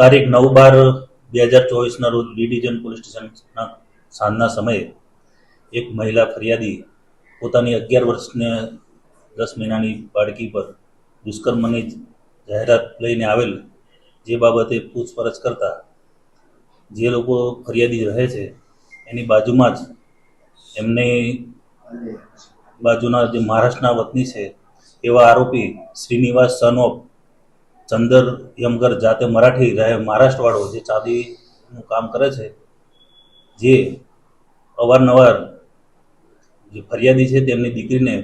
તારીખ નવ બાર બે હજાર ચોવીસના રોજ બી ડિવિઝન પોલીસ સ્ટેશનના સાંજના સમયે એક મહિલા ફરિયાદી પોતાની અગિયાર વર્ષને દસ મહિનાની બાળકી પર દુષ્કર્મની જાહેરાત લઈને આવેલ જે બાબતે પૂછપરછ કરતા જે લોકો ફરિયાદી રહે છે, એની બાજુમાં જ એમની બાજુના જે મહારાષ્ટ્રના વતની છે એવા આરોપી શ્રીનિવાસ સન ઓફ ચંદર યમગર જાતે મરાઠી રહે, મહારાષ્ટ્રવાળો જે ચાદીનું કામ કરે છે, જે અવારનવાર જે ફરિયાદી છે તેમની દીકરીને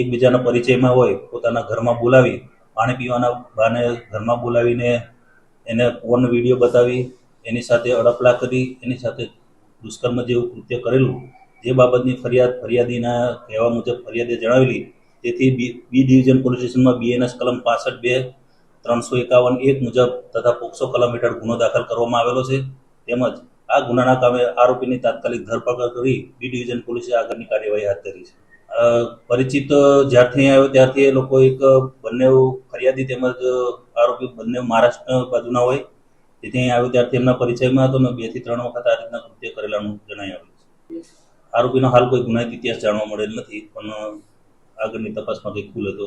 એકબીજાના પરિચયમાં હોય, પોતાના ઘરમાં બોલાવી, પાણી પીવાના બહાને ઘરમાં બોલાવીને એને ફોન વીડિયો બતાવી, એની સાથે અડપલા કરી, એની સાથે દુષ્કર્મ જેવું કૃત્ય કરેલું, જે બાબતની ફરિયાદ ફરિયાદીના કહેવા મુજબ ફરિયાદે જણાવેલી, તેથી બી ડિવિઝન પોલીસ સ્ટેશનમાં બીએનએસ કલમ પાસઠ બે ત્રણસો એકાવન એક મુજબ તથા પોક્સો કલમ હેઠળ ગુનો દાખલ કરવામાં આવેલો છે. તેમજ આ ગુનાના કામે આરોપીની તાત્કાલિક ધરપકડ કરી બી ડિવિઝન પોલીસે આગળની કાર્યવાહી હાથ ધરી છે. પરિચિત જ્યારથી આવ્યો ત્યારથી એ લોકો એક બંને ફરિયાદી તેમજ આરોપી બંને મહારાષ્ટ્ર બાજુના હોય. તેથી અહીં આવ્યો ત્યારથી એમના પરિચયમાં હતો ને બેથી ત્રણ વખત આ રીતના કૃત્ય કરેલાનું જણાઈ આવ્યું છે. આરોપીનો હાલ કોઈ ગુનાહિત ઇતિહાસ જાણવા મળેલ નથી, પણ આગળની તપાસમાં કંઈક ખુલ તો